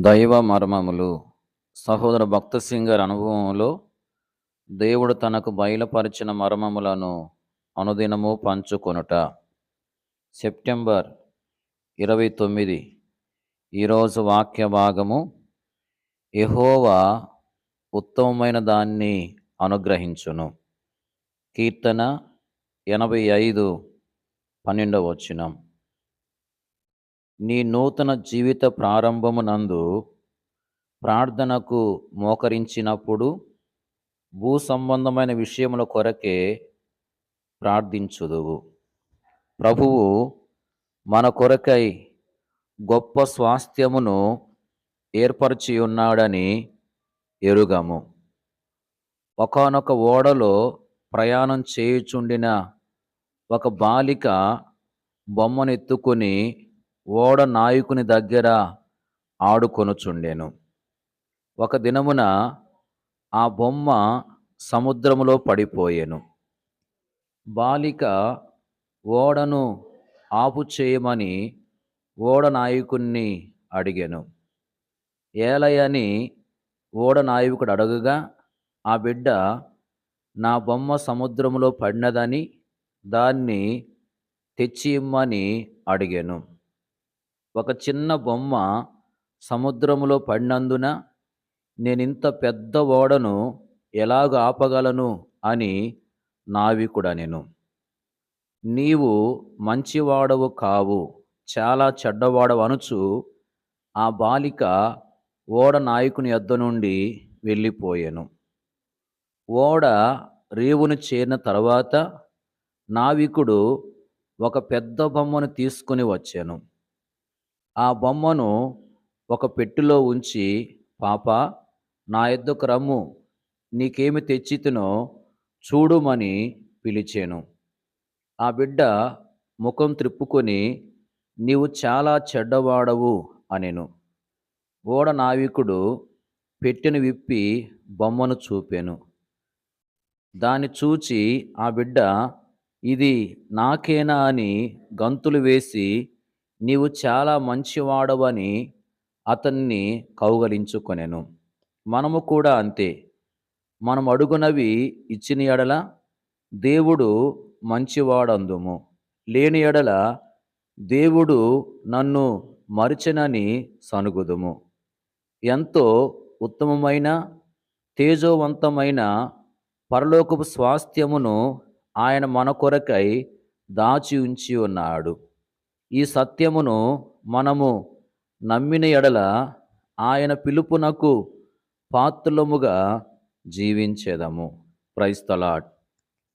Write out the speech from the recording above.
దైవ మర్మములు. సహోదర భక్త సింగ్ గారి అనుభవంలో దేవుడు తనకు బయలుపరిచిన మర్మములను అనుదినము పంచుకొనుట. సెప్టెంబర్ ఇరవై తొమ్మిది. ఈరోజు వాక్య భాగము. ఎహోవా ఉత్తమమైన దాన్ని అనుగ్రహించును. కీర్తన ఎనభై ఐదు పన్నెండవ వచ్చినాం నీ నూతన జీవిత ప్రారంభమునందు ప్రార్థనకు మోకరించినప్పుడు భూ సంబంధమైన విషయముల కొరకే ప్రార్థించుదువు. ప్రభువు మన కొరకై గొప్ప స్వాస్థ్యమును ఏర్పరిచి ఉన్నాడని ఎరుగము. ఒకానొక ఓడలో ప్రయాణం చేయుచుండిన ఒక బాలిక బొమ్మనెత్తుకుని ఓడ నాయకుని దగ్గర ఆడుకొనుచుండెను. ఒక దినమున ఆ బొమ్మ సముద్రములో పడిపోయెను. బాలిక ఓడను ఆపు చేయమని ఓడ నాయకుణ్ణి అడిగాను. ఏలయని ఓడ నాయకుడు అడగగా ఆ బిడ్డ నా బొమ్మ సముద్రములో పడినదని దాన్ని తెచ్చి ఇమ్మని అడిగాను. ఒక చిన్న బొమ్మ సముద్రములో పడినందున నేనింత పెద్ద ఓడను ఎలాగ ఆపగలను అని నావికుడ నేను. నీవు మంచివాడవు కావు చాలా చెడ్డవాడవు అనుచు ఆ బాలిక ఓడ నాయకుని యొద్ద నుండి వెళ్ళిపోయాను. ఓడ రేవును చేరిన తర్వాత నావికుడు ఒక పెద్ద బొమ్మను తీసుకుని వచ్చాను. ఆ బొమ్మను ఒక పెట్టెలో ఉంచి పాప నా ఎద్దుకు రమ్ము. నీకేమి తెచ్చితునో చూడుమని పిలిచాను. ఆ బిడ్డ ముఖం త్రిప్పుకొని నీవు చాలా చెడ్డవాడవు అనెను. ఓడ నావికుడు పెట్టెను విప్పి బొమ్మను చూపాను. దాన్ని చూచి ఆ బిడ్డ ఇది నాకేనా అని గంతులు వేసి నీవు చాలా మంచివాడవని అతన్ని కౌగలించుకొనెను. మనము కూడా అంతే. మనం అడుగునవి ఇచ్చిన ఎడల దేవుడు మంచివాడందుము. లేని ఎడల దేవుడు నన్ను మరిచనని సనుగుదుము. ఎంతో ఉత్తమమైన తేజోవంతమైన పరలోకపు స్వాస్థ్యమును ఆయన మన కొరకై దాచి ఉంచి ఉన్నాడు ఈ సత్యమును మనము నమ్మిన ఎడల ఆయన పిలుపునకు పాత్రలముగా జీవించేదము. ప్రైస్తలాట్